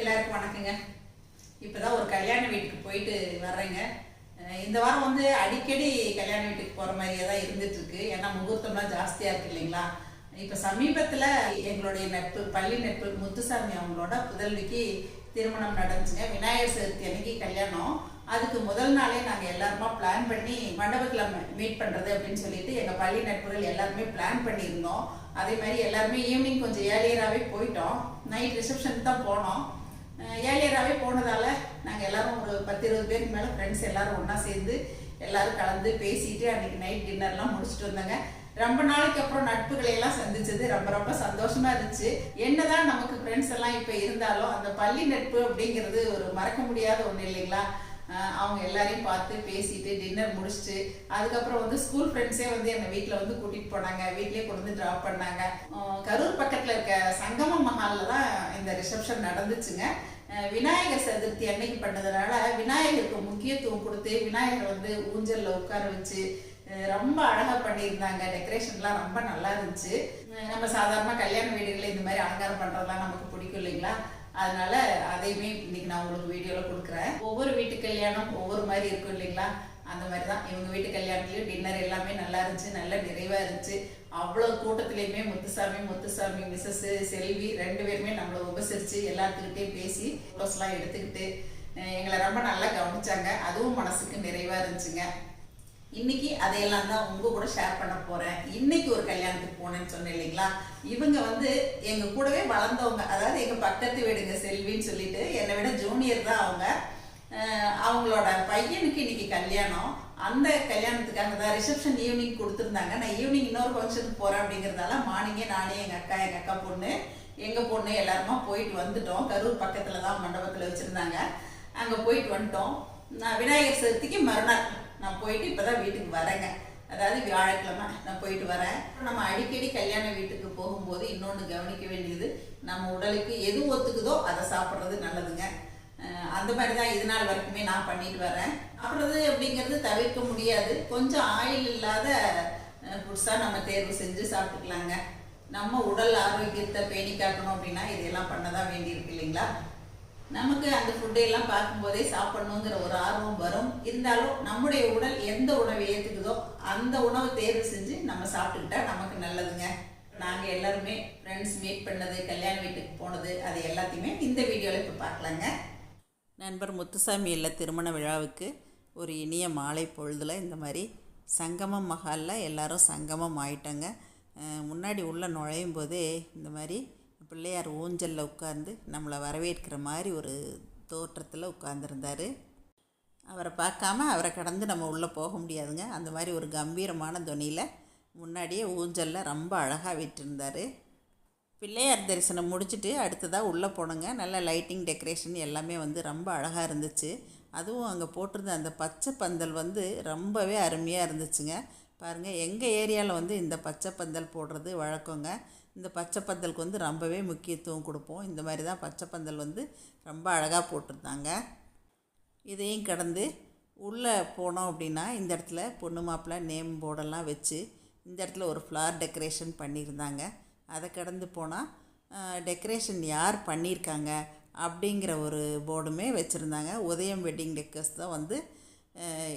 எல்லாருக்கும் வணக்கங்க. இப்போதான் ஒரு கல்யாண வீட்டுக்கு போயிட்டு வர்றேங்க. இந்த வாரம் வந்து அடிக்கடி கல்யாண வீட்டுக்கு போகிற மாதிரியே தான் இருந்துட்டு இருக்கு ஏன்னா முகூர்த்தம்லாம் ஜாஸ்தியாக இருக்கு இல்லைங்களா? இப்போ சமீபத்தில் எங்களுடைய நட்பு பள்ளி நட்பு முத்துசாமி அவங்களோட புதல்விக்கு திருமணம் நடந்துச்சுங்க. விநாயகர் சதுர்த்தி அன்னைக்கு கல்யாணம். அதுக்கு முதல் நாளே நாங்கள் எல்லாருமா பிளான் பண்ணி மண்டபத்தில் மீட் பண்ணுறது அப்படின்னு சொல்லிட்டு எங்கள் பள்ளி நட்புகள் எல்லாருமே பிளான் பண்ணியிருந்தோம். அதே மாதிரி எல்லாருமே ஈவினிங் கொஞ்சம் ஏர்லியராகவே போயிட்டோம். நைட் ரிசப்ஷனுக்கு தான் போனோம். ஏழியராகவே போனதால் நாங்கள் எல்லோரும் ஒரு பத்து இருபது பேருக்கு மேலே ஃப்ரெண்ட்ஸ் எல்லோரும் ஒன்றா சேர்ந்து எல்லோரும் கலந்து பேசிட்டு அன்றைக்கி நைட் டின்னர்லாம் முடிச்சுட்டு வந்தாங்க. ரொம்ப நாளைக்கு அப்புறம் நட்புகளை எல்லாம் சந்திச்சது. ரொம்ப ரொம்ப சந்தோஷமா இருந்துச்சு. என்னதான் நமக்கு ஃப்ரெண்ட்ஸ் எல்லாம் இப்போ இருந்தாலும் அந்த பள்ளி நட்பு அப்படிங்கிறது ஒரு மறக்க முடியாத ஒன்று இல்லைங்களா? அவங்க எல்லாரையும் பார்த்து பேசிட்டு டின்னர் முடிச்சுட்டு அதுக்கப்புறம் வந்து ஸ்கூல் ஃப்ரெண்ட்ஸே வந்து என்னை வீட்டில் வந்து கூட்டிட்டு போனாங்க. வீட்லேயே கொண்டு வந்து ட்ராப் பண்ணாங்க. கரூர் பக்கத்தில் இருக்க சங்கம மஹாலில் தான் இந்த ரிசப்ஷன் நடந்துச்சுங்க. விநாயகர் சதுர்த்தி அன்னைக்கு பண்ணதுனால விநாயகருக்கு முக்கியத்துவம் கொடுத்து விநாயகர் வந்து ஊஞ்சலில் உட்கார வச்சு ரொம்ப அழகாக பண்ணியிருந்தாங்க. டெக்கரேஷன்லாம் ரொம்ப நல்லா இருந்துச்சு. நம்ம சாதாரண கல்யாண வீடுகளில் இந்த மாதிரி அலங்காரம் பண்ணுறதுலாம் நமக்கு பிடிக்கும் இல்லைங்களா? அதனால அதையுமே இன்னைக்கு நான் உங்களுக்கு வீடியோவில் கொடுக்குறேன். ஒவ்வொரு வீட்டு கல்யாணம் ஒவ்வொரு மாதிரி இருக்கும் இல்லைங்களா? அந்த மாதிரி தான். இவங்க வீட்டு கல்யாணத்துலேயும் டின்னர் எல்லாமே நல்லா இருந்துச்சு நல்லா நிறைவாக இருந்துச்சு. அவ்வளோ கூட்டத்துலேயுமே முத்துசாமி முத்துசாமி மிஸ்ஸஸ் செல்வி ரெண்டு பேருமே நம்மளை உபசரித்து எல்லாத்துக்கிட்டேயும் பேசி ஃபோட்டோஸ்லாம் எடுத்துக்கிட்டு எங்களை ரொம்ப நல்லா கவனிச்சாங்க. அதுவும் மனசுக்கு நிறைவாக இருந்துச்சுங்க. இன்னைக்கு அதையெல்லாம் தான் உங்க கூட ஷேர் பண்ண போறேன். இன்னைக்கு ஒரு கல்யாணத்துக்கு போனேன்னு சொன்னேன் இல்லைங்களா? இவங்க வந்து எங்க கூடவே வளர்ந்தவங்க. அதாவது எங்க பக்கத்து வீடுங்க செல்வின்னு சொல்லிட்டு என்னை விட ஜூனியர் தான் அவங்க. அவங்களோட பையனுக்கு இன்னைக்கு கல்யாணம். அந்த கல்யாணத்துக்காக தான் ரிசப்ஷன் ஈவினிங் கொடுத்துருந்தாங்க. நான் ஈவினிங் இன்னொரு ஃபங்க்ஷனுக்கு போறேன் அப்படிங்கிறதால மார்னிங்கே நானே எங்க அக்கா எங்க அக்கா பொண்ணு எங்க பொண்ணு எல்லாருமா போயிட்டு வந்துட்டோம். கரூர் பக்கத்துல தான் மண்டபத்துல வச்சிருந்தாங்க. அங்க போயிட்டு வந்துட்டோம். நான் விநாயகர் சதுர்த்திக்கு மறுநாள் நான் போயிட்டு இப்பதான் வீட்டுக்கு வரேங்க. அதாவது வியாழக்கிழமை நான் போயிட்டு வரேன். நம்ம அடிக்கடி கல்யாண வீட்டுக்கு போகும்போது இன்னொன்று கவனிக்க வேண்டியது நம்ம உடலுக்கு எது ஒத்துக்குதோ அதை சாப்பிட்றது நல்லதுங்க. அந்த மாதிரி தான் இது நாள் வரைக்குமே நான் பண்ணிட்டு வரேன். சாப்பிட்றது அப்படிங்கிறது தவிர்க்க முடியாது. கொஞ்சம் ஆயில் இல்லாத புதுசாக நம்ம தேர்வு செஞ்சு சாப்பிட்டுக்கலாங்க. நம்ம உடல் ஆரோக்கியத்தை பேணி காக்கணும் அப்படின்னா இதெல்லாம் பண்ண தான் வேண்டியிருக்கு இல்லைங்களா? நமக்கு அந்த ஃபுட்டை எல்லாம் பார்க்கும்போதே சாப்பிடணுங்கிற ஒரு ஆர்வம் வரும். இருந்தாலும் நம்முடைய உடல் எந்த உணவை ஏற்றுக்குதோ அந்த உணவை தேர்வு செஞ்சு நம்ம சாப்பிட்டுக்கிட்டா நமக்கு நல்லதுங்க. நாங்கள் எல்லாருமே ஃப்ரெண்ட்ஸ் மீட் பண்ணது கல்யாண வீட்டுக்கு போனது அது எல்லாத்தையுமே இந்த வீடியோவில் இப்போ பார்க்கலாங்க. நண்பர் முத்துசாமி இல்லை திருமண விழாவுக்கு ஒரு இனிய மாலை பொழுதில் இந்த மாதிரி சங்கமம் மஹாலில் எல்லாரும் சங்கமம் ஆயிட்டாங்க. முன்னாடி உள்ளே நுழையும் போதே இந்த மாதிரி பிள்ளையார் ஊஞ்சலில் உட்காந்து நம்மளை வரவேற்கிற மாதிரி ஒரு தோற்றத்தில் உட்காந்துருந்தார் அவரை பார்க்காம அவரை கடந்து நம்ம உள்ளே போக முடியாதுங்க. அந்த மாதிரி ஒரு கம்பீரமான துணியில் முன்னாடியே ஊஞ்சலில் ரொம்ப அழகாக விட்டுருந்தார். பிள்ளையார் தரிசனம் முடிச்சுட்டு அடுத்ததாக உள்ளே போனோங்க. நல்ல லைட்டிங் டெக்கரேஷன் எல்லாமே வந்து ரொம்ப அழகாக இருந்துச்சு. அதுவும் அங்கே போட்டிருந்த அந்த பச்சை பந்தல் வந்து ரொம்பவே அருமையாக இருந்துச்சுங்க. பாருங்கள் எங்கள் ஏரியாவில் வந்து இந்த பச்சை பந்தல் போடுறது வழக்கங்க. இந்த பச்சை பந்தலுக்கு வந்து ரொம்பவே முக்கியத்துவம் கொடுப்போம். இந்த மாதிரி தான் பச்சை பந்தல் வந்து ரொம்ப அழகாக போட்டிருந்தாங்க. இதையும் கடந்து உள்ளே போனோம் அப்படின்னா இந்த இடத்துல பொண்ணு மாப்பிள்ளை நேம் போர்டெல்லாம் வச்சு இந்த இடத்துல ஒரு ஃப்ளார் டெக்கரேஷன் பண்ணியிருந்தாங்க. அதை கடந்து போனால் டெக்கரேஷன் யார் பண்ணியிருக்காங்க அப்படிங்கிற ஒரு போர்டுமே வச்சுருந்தாங்க. உதயம் வெட்டிங் டெக்கர்ஸ் தான் வந்து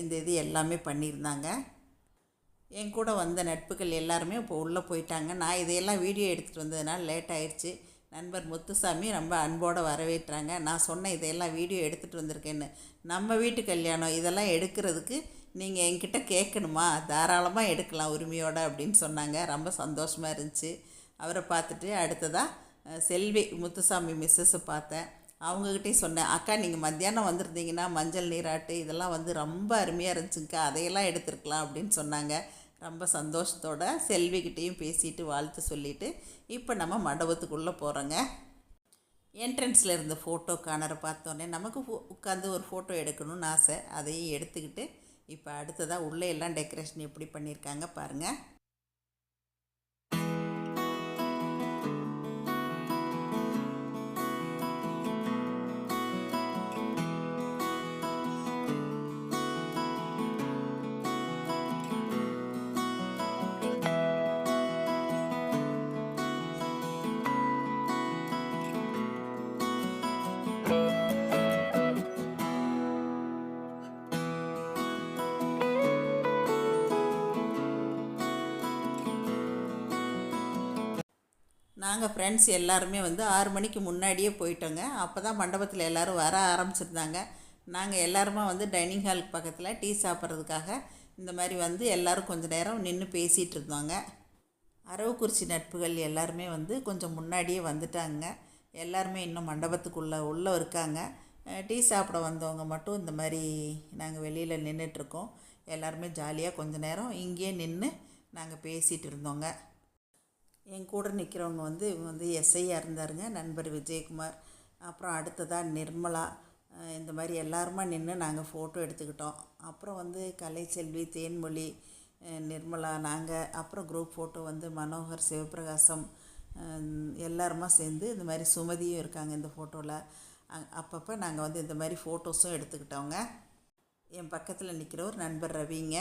இந்த இது எல்லாமே பண்ணியிருந்தாங்க. என் கூட வந்த நட்புகள் எல்லாருமே இப்போ உள்ளே போயிட்டாங்க. நான் இதையெல்லாம் வீடியோ எடுத்துகிட்டு வந்ததுனால லேட் ஆயிடுச்சு நண்பர் முத்துசாமி ரொம்ப அன்போடு வரவேற்றாங்க. நான் சொன்னேன் இதையெல்லாம் வீடியோ எடுத்துகிட்டு வந்திருக்கேன்னு. நம்ம வீட்டு கல்யாணம் இதெல்லாம் எடுக்கிறதுக்கு நீங்கள் என்கிட்ட கேட்கணுமா? தாராளமாக எடுக்கலாம் உரிமையோட அப்படின்னு சொன்னாங்க. ரொம்ப சந்தோஷமாக இருந்துச்சு. அவரை பார்த்துட்டு அடுத்ததாக செல்வி முத்துசாமி மிஸ்ஸஸை பார்த்தேன். அவங்கக்கிட்டே சொன்னேன் அக்கா நீங்கள் மத்தியானம் வந்திருந்தீங்கன்னா மஞ்சள் நீராட்டு இதெல்லாம் வந்து ரொம்ப அருமையாக இருந்துச்சுங்க்கா அதையெல்லாம் எடுத்துருக்கலாம் அப்படின்னு சொன்னாங்க. ரொம்ப சந்தோஷத்தோட செல்விக்கிட்டேயும் பேசிட்டு வாழ்த்து சொல்லிட்டு இப்போ நம்ம மண்டபத்துக்குள்ளே போகிறோங்க என்ட்ரன்ஸில் இருந்த ஃபோட்டோ காணரை பார்த்தோன்னே நமக்கு ஃபோ- உட்காந்து ஒரு ஃபோட்டோ எடுக்கணும்னு ஆசை. அதையும் எடுத்துக்கிட்டு இப்போ அடுத்ததாக உள்ளே எல்லாம் டெக்கரேஷன் எப்படி பண்ணியிருக்காங்க பாருங்கள் நாங்கள் ஃப்ரெண்ட்ஸ் எல்லாருமே வந்து ஆறு மணிக்கு முன்னாடியே போயிட்டோங்க. அப்போ தான் மண்டபத்தில் எல்லோரும் வர ஆரம்பிச்சிருந்தாங்க. நாங்கள் எல்லாருமா வந்து டைனிங் ஹாலுக்கு பக்கத்தில் டீ சாப்பிட்றதுக்காக இந்த மாதிரி வந்து எல்லோரும் கொஞ்சம் நேரம் நின்று பேசிகிட்டு இருந்தோங்க. அரவக்குறிச்சி நட்புகள் எல்லாருமே வந்து கொஞ்சம் முன்னாடியே வந்துட்டாங்க. எல்லாருமே இன்னும் மண்டபத்துக்குள்ளே உள்ளே இருக்காங்க. டீ சாப்பிட வந்தவங்க மட்டும் இந்த மாதிரி நாங்கள் வெளியில் நின்றுட்டுருக்கோம் எல்லாருமே ஜாலியாக கொஞ்ச நேரம் இங்கேயே நின்று நாங்கள் பேசிகிட்டு இருந்தோங்க. என் கூட நிற்கிறவங்க வந்து இவங்க வந்து எஸ்ஐயாக இருந்தாருங்க நண்பர் விஜயகுமார். அப்புறம் அடுத்ததாக நிர்மலா. இந்த மாதிரி எல்லாருமா நின்று நாங்கள் ஃபோட்டோ எடுத்துக்கிட்டோம். அப்புறம் வந்து கலைச்செல்வி தேன்மொழி நிர்மலா நாங்கள் அப்புறம் குரூப் ஃபோட்டோ வந்து மனோகர் சிவபிரகாசம் எல்லாருமா சேர்ந்து இந்த மாதிரி சுமதியும் இருக்காங்க இந்த ஃபோட்டோவில் அப்பப்போ நாங்கள் வந்து இந்த மாதிரி ஃபோட்டோஸும் எடுத்துக்கிட்டோங்க. என் பக்கத்தில் நிற்கிற ஒரு நண்பர் ரவிங்க.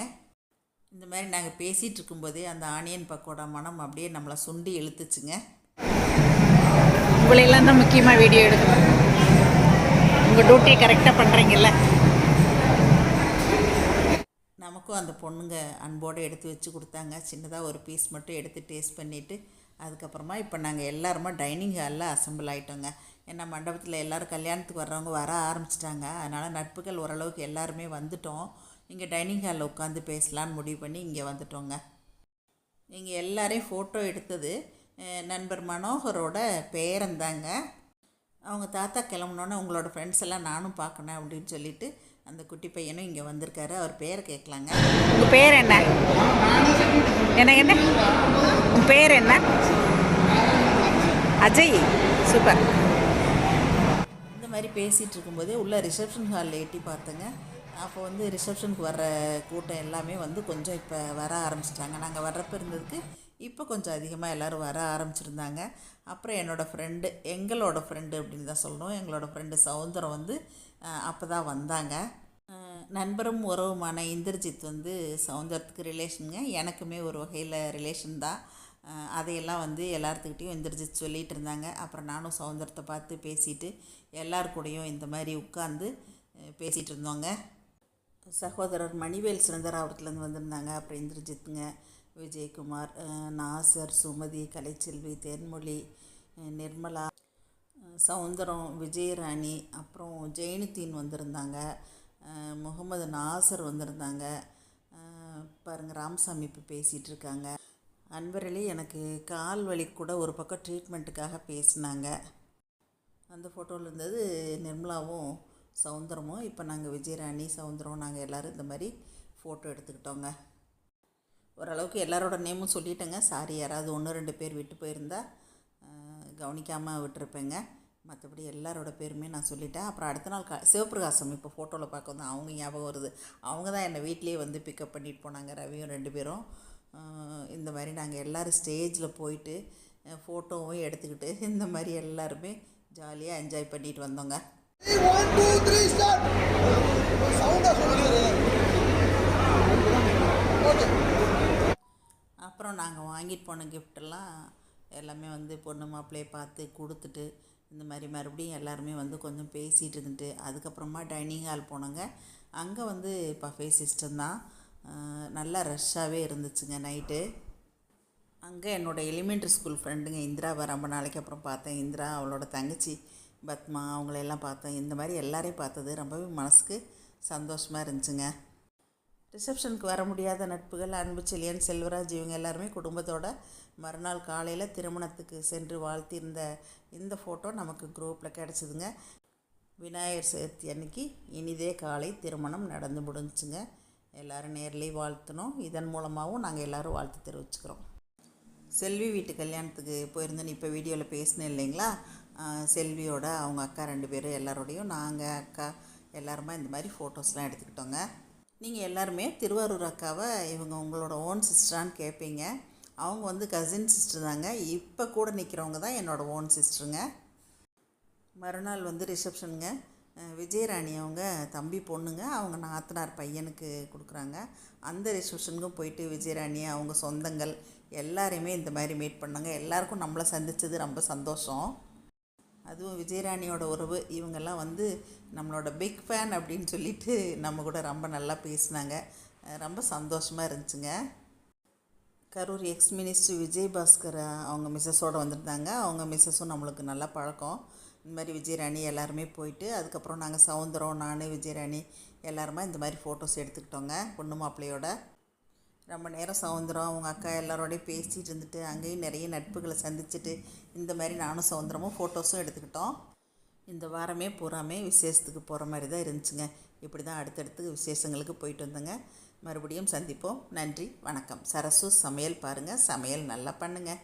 இந்த மாதிரி நாங்கள் பேசிகிட்டு இருக்கும்போதே அந்த ஆனியன் பக்கோடா மனம் அப்படியே நம்மளை சுண்டி இழுத்துச்சுங்க. உங்களையெல்லாம் தான் முக்கியமாக வீடியோ எடுக்கணும். உங்கள் டியூட்டியை கரெக்டாக பண்ணுறீங்கல்ல நமக்கும் அந்த பொண்ணுங்க அன்போடு எடுத்து வச்சு கொடுத்தாங்க. சின்னதாக ஒரு பீஸ் மட்டும் எடுத்து டேஸ்ட் பண்ணிவிட்டு அதுக்கப்புறமா இப்போ நாங்கள் எல்லாருமா டைனிங் ஹாலில் அசம்பிள் ஆகிட்டோங்க ஏன்னா மண்டபத்தில் எல்லோரும் கல்யாணத்துக்கு வர்றவங்க வர ஆரம்பிச்சிட்டாங்க. அதனால் நட்புகள் ஓரளவுக்கு எல்லாருமே வந்துட்டோம். இங்கே டைனிங் ஹாலில் உட்காந்து பேசலான்னு முடிவு பண்ணி இங்கே வந்துட்டோங்க. நீங்கள் எல்லாரையும் ஃபோட்டோ எடுத்தது நண்பர் மனோகரோட பேரந்தாங்க அவங்க தாத்தா கிளம்புனோன்னே உங்களோட ஃப்ரெண்ட்ஸ் எல்லாம் நானும் பார்க்கணும் அப்படின்னு சொல்லிட்டு அந்த குட்டி பையனும் இங்கே வந்திருக்காரு. அவர் பேரை கேட்கலாங்க. உங்கள் பேர் என்ன? என்ன என்ன? உன் பேர் என்ன? அஜய். சூப்பர் இந்த மாதிரி பேசிகிட்டு இருக்கும்போதே உள்ள ரிசப்ஷன் ஹாலில் எட்டி பார்த்தேங்க. அப்போ வந்து ரிசப்ஷனுக்கு வர்ற கூட்டம் எல்லாமே வந்து கொஞ்சம் இப்போ வர ஆரம்பிச்சிட்டாங்க. நாங்கள் வர்றப்ப இருந்ததுக்கு இப்போ கொஞ்சம் அதிகமாக எல்லோரும் வர ஆரம்பிச்சிருந்தாங்க. அப்புறம் என்னோடய ஃப்ரெண்டு எங்களோட ஃப்ரெண்டு அப்படின்னு தான் சொல்லணும். எங்களோட ஃப்ரெண்டு சவுந்தரம் வந்து அப்போ தான் வந்தாங்க. நண்பரும் உறவுமான இந்திரஜித் வந்து சவுந்தரத்துக்கு ரிலேஷனுங்க எனக்குமே ஒரு வகையில் ரிலேஷன் தான். அதையெல்லாம் வந்து எல்லாத்துக்கிட்டேயும் இந்திரஜித் சொல்லிகிட்டு இருந்தாங்க. அப்புறம் நானும் சவுந்தரத்தை பார்த்து பேசிட்டு எல்லார் கூடயும் இந்த மாதிரி உட்காந்து பேசிகிட்டு இருந்தோங்க. சகோதரர் மணிவேல் சுரந்தராபுரத்துலேருந்து வந்திருந்தாங்க. அப்புறம் இந்திரஜித்துங்க விஜயகுமார் நாசர் சுமதி கலைச்செல்வி தென்மொழி நிர்மலா சௌந்தரம் சவுந்தரம் விஜயராணி அப்புறம் ஜெயினுத்தீன் வந்திருந்தாங்க. முகமது நாசர் வந்திருந்தாங்க. பாருங்கள் பாருங்க ராமசாமி இப்போ பேசிகிட்டு இருக்காங்க அன்பரளி எனக்கு கால் வலி கூட ஒரு பக்கம் ட்ரீட்மெண்ட்டுக்காக பேசினாங்க. அந்த ஃபோட்டோவில் இருந்தது நிர்மலாவும் சவுந்தரமும் இப்போ நாங்கள் விஜயராணி சவுந்தரம் நாங்கள் எல்லோரும் இந்த மாதிரி ஃபோட்டோ எடுத்துக்கிட்டோங்க. ஓரளவுக்கு எல்லாரோட நேமும் சொல்லிட்டேங்க. சாரி யாராவது ஒன்று ரெண்டு பேர் விட்டு போயிருந்தா கவனிக்காமல் விட்டுருப்பேங்க. மற்றபடி எல்லாரோட பேருமே நான் சொல்லிட்டேன். அப்புறம் அடுத்த நாள் க சிவபிரகாசம் இப்போ ஃபோட்டோவில் பார்க்க வந்து அவங்க ஞாபகம் வருது. அவங்க தான் என்னை வீட்லேயே வந்து பிக்கப் பண்ணிட்டு போனாங்க ரவியும் ரெண்டு பேரும். இந்த மாதிரி நாங்கள் எல்லோரும் ஸ்டேஜில் போயிட்டு ஃபோட்டோவும் எடுத்துக்கிட்டு இந்த மாதிரி எல்லாருமே ஜாலியாக என்ஜாய் பண்ணிட்டு வந்தோங்க. அப்புறம் நாங்கள் வாங்கிட்டு போன கிஃப்டெல்லாம் எல்லாமே வந்து பொண்ணு மாப்பிள்ளையை பார்த்து கொடுத்துட்டு இந்த மாதிரி மறுபடியும் எல்லாருமே வந்து கொஞ்சம் பேசிகிட்டு இருந்துட்டு அதுக்கப்புறமா டைனிங் ஹால் போனோங்க. அங்கே வந்து பஃபே சிஸ்டம் தான். நல்லா ரஷ்ஷாகவே இருந்துச்சுங்க நைட்டு அங்கே என்னோடய எலிமெண்ட்ரி ஸ்கூல் ஃப்ரெண்டுங்க இந்திராவை ரொம்ப நாளைக்கு அப்புறம் பார்த்தேன். இந்திரா அவளோட தங்கச்சி. பத்மா அவங்களையெல்லாம் பார்த்தேன். இந்த மாதிரி எல்லாரையும் பார்த்தது ரொம்பவே மனசுக்கு சந்தோஷமாக இருந்துச்சுங்க. ரிசப்ஷனுக்கு வர முடியாத நட்புகள் அன்பு செல்லியன் செல்வராஜ் இவங்க எல்லாருமே குடும்பத்தோட மறுநாள் காலையில் திருமணத்துக்கு சென்று வாழ்த்தியிருந்த இந்த ஃபோட்டோ நமக்கு குரூப்பில் கிடச்சிதுங்க. விநாயகர் சதுர்த்தி அன்னைக்கு இனிதே காலை திருமணம் நடந்து முடிஞ்சுங்க எல்லோரும் நேர்லேயே வாழ்த்தினோம் இதன் மூலமாகவும் நாங்கள் எல்லோரும் வாழ்த்து தெரிவிச்சுக்கிறோம். செல்வி வீட்டு கல்யாணத்துக்கு போயிருந்தேன்னு இப்போ வீடியோவில் பேசினேன் இல்லைங்களா? செல்வியோட அவங்க அக்கா ரெண்டு பேரும் எல்லாரோடையும் நாங்கள் அக்கா எல்லாருமே இந்த மாதிரி ஃபோட்டோஸ்லாம் எடுத்துக்கிட்டோங்க. நீங்கள் எல்லாருமே திருவாரூர் அக்காவை இவங்க உங்களோட ஓன் சிஸ்டரான்னு கேட்பீங்க அவங்க வந்து கசின் சிஸ்டர் தாங்க. இப்போ கூட நிற்கிறவங்க தான் என்னோடய ஓன் சிஸ்டருங்க மறுநாள் வந்து ரிசப்ஷனுங்க விஜயராணி அவங்க தம்பி பொண்ணுங்க. அவங்க நாத்தனார் பையனுக்கு கொடுக்குறாங்க. அந்த ரிசப்ஷனுக்கும் போயிட்டு விஜயராணி அவங்க சொந்தங்கள் எல்லாரையுமே இந்த மாதிரி மீட் பண்ணாங்க. எல்லாருக்கும் நம்மளை சந்தித்தது ரொம்ப சந்தோஷம். அதுவும் விஜயராணியோட உறவு. இவங்கெல்லாம் வந்து நம்மளோட பிக் ஃபேன் அப்படின்னு சொல்லிட்டு நம்ம கூட ரொம்ப நல்லா பேசினாங்க. ரொம்ப சந்தோஷமாக இருந்துச்சுங்க. கரூர் எக்ஸ் மினிஸ்டர் விஜய் பாஸ்கர் அவங்க மிஸ்ஸஸோடு வந்திருந்தாங்க. அவங்க மிஸ்ஸஸும் நம்மளுக்கு நல்லா பழக்கம். இந்த மாதிரி விஜயராணி எல்லாருமே போயிட்டு அதுக்கப்புறம் நாங்கள் சவுந்தரம் நான் விஜயராணி எல்லாருமே இந்த மாதிரி ஃபோட்டோஸ் எடுத்துக்கிட்டோங்க. பொண்ணு மாப்பிள்ளையோட. ரொம்ப நேரம் சவுந்தரம் அவங்க அக்கா எல்லாரோடையும் பேசிகிட்டு இருந்துட்டு அங்கேயும் நிறைய நட்புகளை சந்திச்சுட்டு இந்த மாதிரி நானும் சவுந்தரமும் ஃபோட்டோஸும் எடுத்துக்கிட்டோம். இந்த வாரமே பூராமே விசேஷத்துக்கு போகிற மாதிரி தான் இருந்துச்சுங்க. இப்படி தான் அடுத்தடுத்து விசேஷங்களுக்கு போயிட்டு வந்தேங்க. மறுபடியும் சந்திப்போம். நன்றி வணக்கம். சரசு சமையல் பாருங்கள் சமையல் நல்லா பண்ணுங்கள்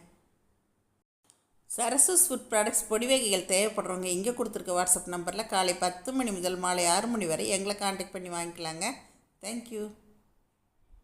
சரசூஸ் ஃபுட் ப்ராடக்ட்ஸ் பொடி வகைகள் தேவைப்படுறவங்க இங்கே கொடுத்துருக்க வாட்ஸ்அப் நம்பரில் காலை பத்து மணி முதல் மாலை ஆறு மணி வரை எங்களை காண்டாக்ட் பண்ணி வாங்கிக்கலாங்க. தேங்க்யூ